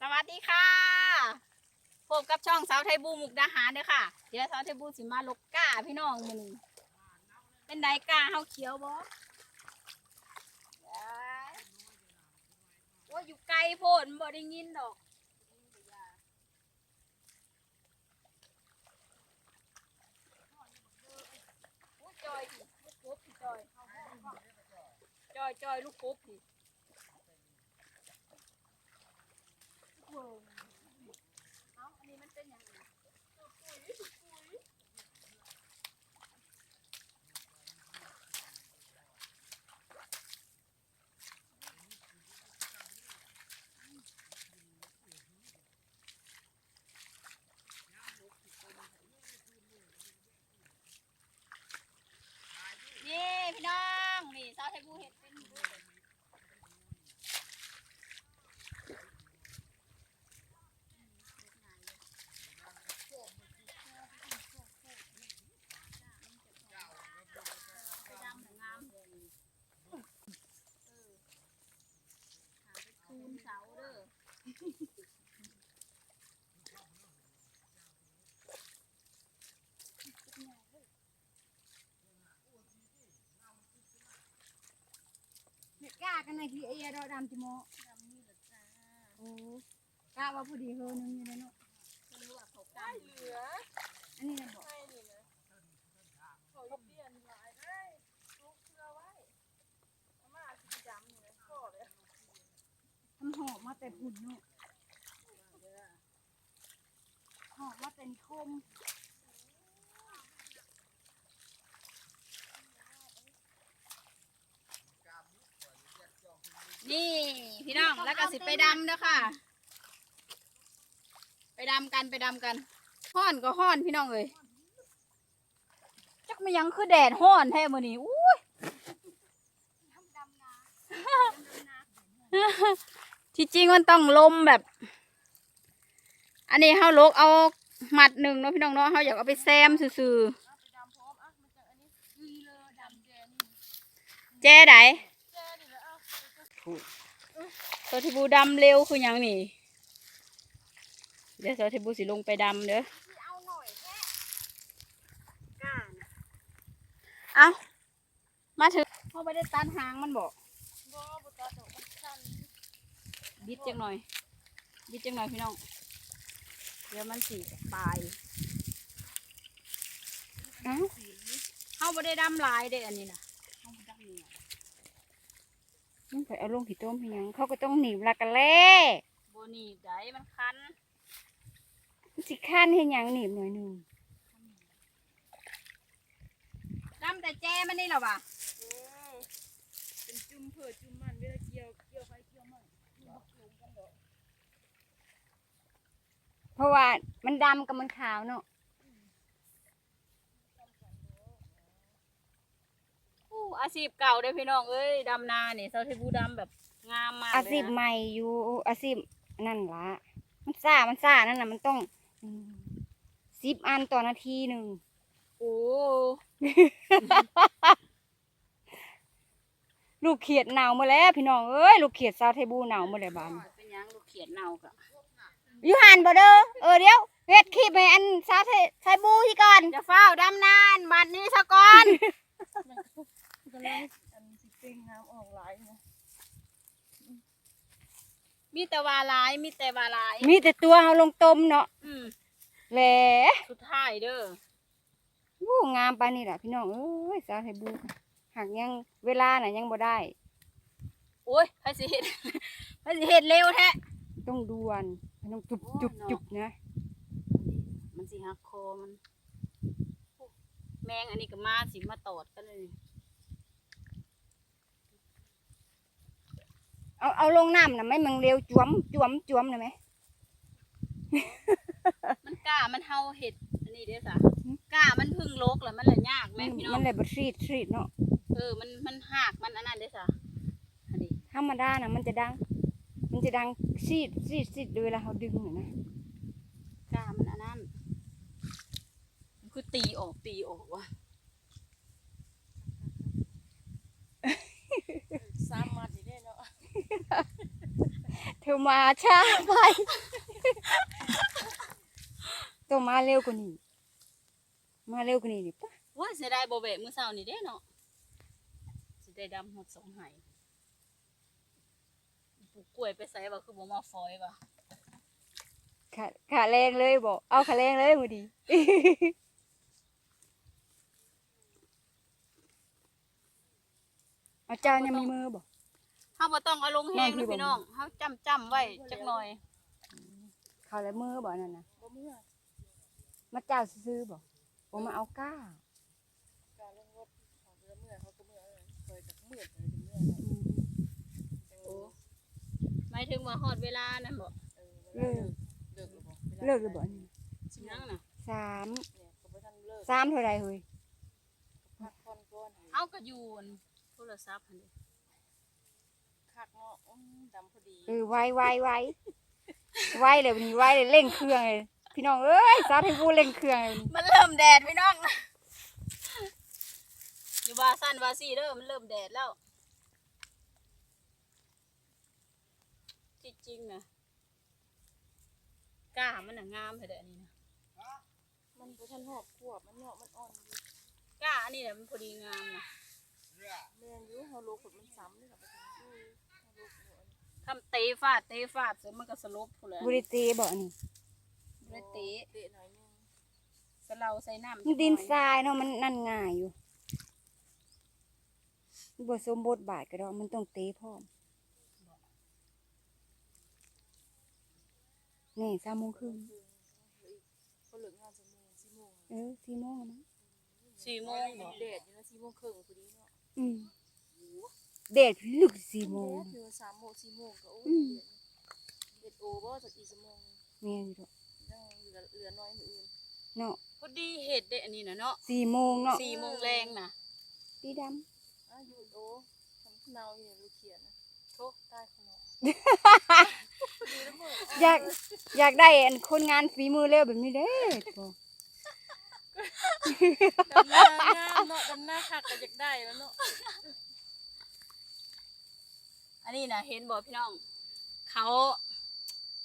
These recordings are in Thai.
สวัสดีค่ะ พบกับช่องสาวไทยบูมุกดาหารเด้อค่ะ เดี๋ยวสาวไทยบูสิมาลกก้าพี่น้องมือนี้เป็นไดก้าเฮาเขียวบ่โอ้ยอยู่ไกลโพดมันบ่ได้ยินดอกโอ้ยจอยลูกกบสิจอยจอยลูกกบสิ เอ้าอันนี้มันเป็นอย่างไรนี่พี่น้อง นี่ซอสไทยบูเห็ดเป็นอยู่ด้วย ไปดำหงามเลยเออหาไปคูนเสาเด้อเด็ากันในที่เอเราดำจิโมดำนี่เหรอจ้าโอ้กล้าว่าพอดีเฮอนึงอยู่แล้วเนาะไม่รู้ว่าเขากล้าเหลือ อันนี้นะบอกให้นี่นะเขาเปลี่ยนหลายได้ลูกเชื่อไว้อาม่าสีดำนี่นะพ่อเลยทำหอมมาแต่พุ่นเนาะหอมมาแต่นิคม นี่พี่น้องแล้วก็สิไปดำเด้อค่ะ ไปดำกันไปดำกันห้อนก็ห้อนพี่น้องเลยจักมันยังคือแดดห้อนแท้มื้อนี้อุ้ยที่จริงมันต้องลมแบบ อันนี้เฮาลกเอาหมัดหนึ่งเนาะพี่น้องเนาะเฮาอยากเอาไปแซมซื่อไปดำพร้อมอะมันจะอันนี้คือเลยดำแจนี่ๆแจ้ได แจนี่แล้วเอา โซทิบูดำเร็วคือหยังนี่ เดี๋ยวโซทิบูสิลงไปดำเด้อเอาหน่อยแค่ก้านะเอามาถึงเขาไม่ได้ตันหางมันบอกบิดจังหน่อย บิดจังหน่อยพี่น้อง เดี๋ยวมันสีปลายเอ้าเขาไม่ได้ดำลายเด้ออันนี้นะเขาบ่ดำเนี่ย มันไปเอาลงที่ต้มให้หยัง เขาก็ต้องหนีบลากะแล่โบหนีบได้มันคันมันสิข้านให้หยังหนีบหน่อยหนึงดำแต่แจ้มันนี่เหรอวะเออเป็นจุ่มเผื่อจุ่มมันเวลาเกี่ยวเกี่ยวไปเกี่ยวมาเพราะว่ามันดำกับมันขาวเนาะ อู้อาชีพเก่าเด้อพี่น้องเอ้ยดำนาเนี่ยเซาเทบูดำแบบงามมากเลยอานะชีพใหม่อยู่อาชีพนั่นละมันซ่ามันซ่านั่นน่ะมันต้องสิบอันต่อนาทีหนึ่งโอ้ ลูกเขียดหนาวมาแล้ว พี่น้องเอ้ยลูกเขียดซาวเทบูหนาวมาแล้วบานเป็นหยังลูกเขียนเน่ากะอยู่หันบ่เด้อเออเดี๋ยวเฮ็ดคลิปให้อันซาวเทไทบูที่ก่อน จะเฝ้าดำนานบัดนี้ซะก่อน ก็เลยอันสิเต็งน้ำออกหลายนะมีแต่วาหลายมีแต่วาหลายมีแต่ตัวเฮาลงต้มเนาะอืมแหละสุดท้ายเด้อวู้งามปานนี้ล่ะพี่น้องเอ้ยสาวไทยบูหากยังเวลาน่ะยังบ่ได้โอ้ยใครสิเห็ดใครสิเห็ดเร็วแท้ต้องด่วนมันต้องจุบโอ้จุบเนาะจุบนะ มันสิหักคอมัน แมงอันนี้ก็มาสิมาตอดกันเลย เอาเอาลงน้ำนะไม่มันเร็วจวมจวมจวมนะไหมมันกล้ามันเฮาเห็ดอันนี้เด้อสะกล้ามันพึ่งโลกแล้วมันเลยยากแม่มันพี่น้อมันงเลยบรีดรีดเนาะเออมันมันหักมันอันนั้นเด้อสะอันนี้ธรรมดานะมันจะดัง มันจะดังซีดซีดซีดเวลาเขาดึงน่ะนะกล้ามันอันนั้นมันคือตีออกตีออกว่ะ สามมัดอีกได้ เนาะแถธอมาช้าไปต้องมาเร็วกว่านี้ มาเร็วกว่านี้ดิปะว่าเสียดายบ่แบกมื้อเช้านี่เด้เนาะสิได้ดำหดสองไหปลูกกล้วยไปใส่ว่าคือบ่มาฟอยว่ะขาขาแรงเลยบอกเอาขาแรงเลยมือดีเอาเจ้ายังมีมือบอก เฮาบ่ต้องเอาลงแห้งแม่นคือบ่นะพี่น้องเฮาจำจำไว้จักหน่อยเขาแล้วมือบอกนั่นนะบ่เมื่อมาเจ้าซื้อๆบอกผมมาเอาก้าการลงรถเขาจะเมื่อเขาก็เมื่อเคยจากเมื่อไปเมื่อโอ้หมายถึงว่าฮอดเวลานั่นบ่เลิกเลิกหรือบ่เลิกหรือบ่นี่สิยังน่ะสามเนี่ยก็บ่ทันเลิกสามเท่าไรเฮ้ยพักผ่อนก่อนเฮาก็อยู่อั่นโทรศัพท์หั่นเด้ คักเนาะอื้อดำพอดีเออไวไวไวไวเลยวันนี้ไวเลยเร่งเครื่องเลยพี่น้องเอ้ยสาวให้พูดเร่งเครื่องเลยวันนี้มันเริ่มแดดพี่น้องอยู่ว่าสั้นว่าซี่เด้อมันเริ่มแดดแล้วที่จริงนะกล้ามันน่ะงามเถอะเด้ออันนี้นะมันบ่ทันหอบขวบมันเนาะมันอ่อนอยู่กล้าอันนี้แหละมันพอดีงามนะแม่นอยู่เฮาโลกมันซ้ำนี่ล่ะบ่ทันอือเฮาโลกอยู่อันนี้ ทำเตะฟาดเตะฟาดเสร็จมันก็สลบพูนเลยบริเตบอกนี่บ่ได้เตะเตะหน่อยนึงสะเลาใส่น้ำมันดินทรายเนาะมันนั่นง่ายอยู่บทสมบทบาทก็ได้มันต้องเตะพร้อมนี่สามโมงครึ่งพอเลิกงานจะโมง4โมงเออสี่โมงแล้วมั้งสี่โมงบอกแดดอยู่นะ4โมงครึ่งพอดีเนาะอืม เดดลึกสี่โมงแดดอยู่3โมง4โมงก็โอ้อืยมเด็ดโอบ่สักอีกชั่วโมงเมียอยู่ดอกยังเหลือเหลือน้อยมื้ออื่นเนาะพอดีเห็ดเด้อันนี้นะเนาะสี่โมงเนาะสี่โมงแรงนะตีดอ้าวอยู่โอทำเนาอยู่ลูกเขียนนะโทษตายขนมำอยากอยากได้อันคนงานฝีมือเร็วแบบนี้เด้อบอกดำหน้างามเนาะดำหน้าคักก็อยากได้แล้วเนาะ อันนี้นะเห็นบอกพี่น้อง เขา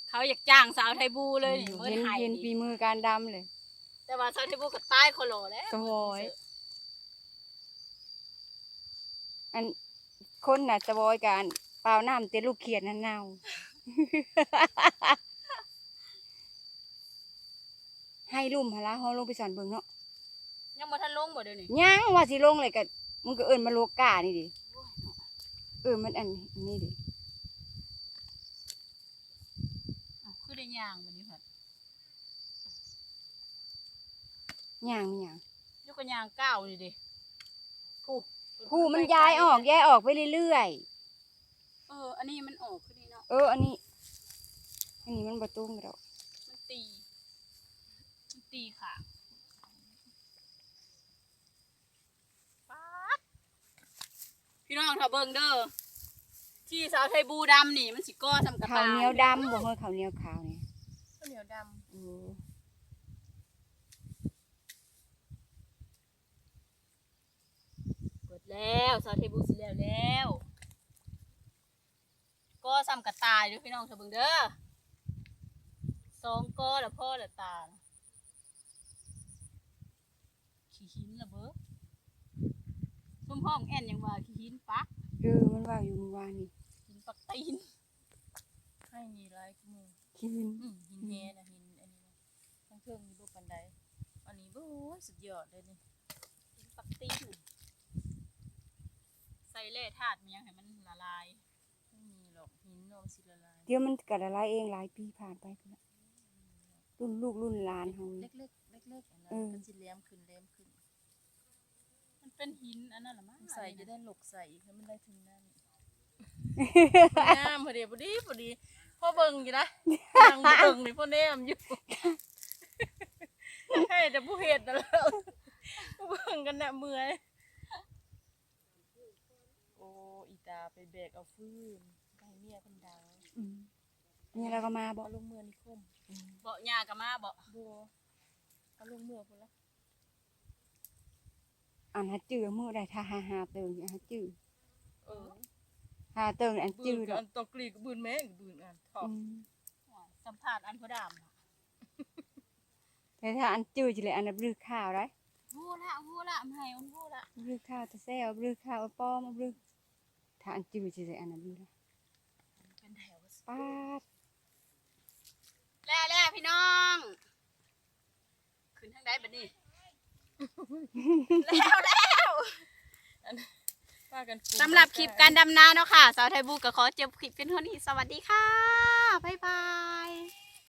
เขาอยากจ้างสาวไทยบูเลยนี่เมื่อเห็นไทยเห็นฝีมือการดำเลย แต่ว่าสาวไทยบูก็ตายคนโหลแล้วสวอยอันคนน่ะจะบอยการเปล่าน้ำเตะลูกเขียดนั่นเน่าให้ลุ่มหนละเฮาลงไปสอนเบิ่งเนาะยังบ่ทันลงบ่เดี๋ยวนี้ยังว่าสิลงเลยก็มึงก็เอิ้นมาโลกานี่ดิ เออมันอันนี้ดิอ้าวคือได้ย่างวันนี้ผัดย่างมีหยังยกกระย่างก้าวนี่ดิผู้ผู้มันย้ายออกย้ายออกไปเรื่อยเออ อันนี้มันออกคือนี่เนาะๆเออ อันนี้ อันนี้มันบ่ตรงกันดอกมันตี มันตีค่ะป๊าด พี่น้องถ้าเบิ่งเด้อที่สาวไทยบูดำนี่มันสิก้อทำกระข้าวตายเหนียวดำบ่เฮาข้าวเหนียวขาวนี่ข้าวเหนียวดำโอ้เปิดแล้วสาวไทยบูสิแล้วแล้วก็ซ้ำกระตายเด้อพี่น้องถ้าเบิ่งเด้อสองก้อแล้วพ่อแล้วตาขี้หินละเบ้อซุ่ม ห้องแอนยังว่าขี้หินปักเออมันว่าอยู่เมื่อวานนี่หินปักตีนให้นี่หลายกูมือคินอืมหินแฮนะหินอันนี้นะทั้งเทิงนี่บ่ปานใดอันนี้บ่โอ้ยสุดยอดเลยนี่หินปักตีนน่ะใส่แร่ธาตุมันยังให้มันละลายไม่มีหรอกหินเนมนสิละลายเดี๋ยวมันก็ละลายเองหลายปีผ่านไปพุ่นน่ะรุ่นลูกรุ่นหลานเฮานี่ เล็กๆเล็กๆอันนั้นเออ มันสิแหลมขึ้นแหลมขึ้นมัน เป็นหินอันนั้นละมั้งใส่อันจะนี้ได้นะหลกใส่อีกให้มันได้ถึงนั่นงามพอดีพอดีพอดีพ่อเบิ่งอยู่นะยังบ่เบิ่งนี่พ่อแนมอยู่ให้แต่ผู้เฮ็ดนั่นแหล้วผู้เบิ่งกันน่ะเมื่อยโอ้อีตาไปแบกเอาฟืนไปให้เมียเพิ่นดังอืมนี่เราก็มาบอเอากลงเมือนิคมเบาะหญ้ากับมาเบาะบัวเอาลงเมือพุ่นละ อ่านหาจื้อมือได้ถ้าหาหาเติงอย่าหาจื้อเออหาเติงอันบืจืนดกัอกนตอกลีกบืนแม่งบืนอันทออืดมสัมภาษณ์อันผู้ดามแต่ถ้าอันจืดจิเลยอันนั้นบลือข้าวได้ฮู้ละฮู้ละไม่ให้มันฮู้ละบลือข้าวจะแซ่บบลือข้าวป้อมบลือถ้าอันจืดจิเลยอันนั้นบลือละเป็นแถวป้าดแล้วแล้วพี่น้อง ขึ้นทางใดบัดนี้ แล้วแล้วป้ากันกูสำหรับคลิปการดำนาเนาะค่ะ สาวไทยบูก็ขอจบคลิปเป็นเท่านี้ สวัสดีค่ะ บ๊ายบาย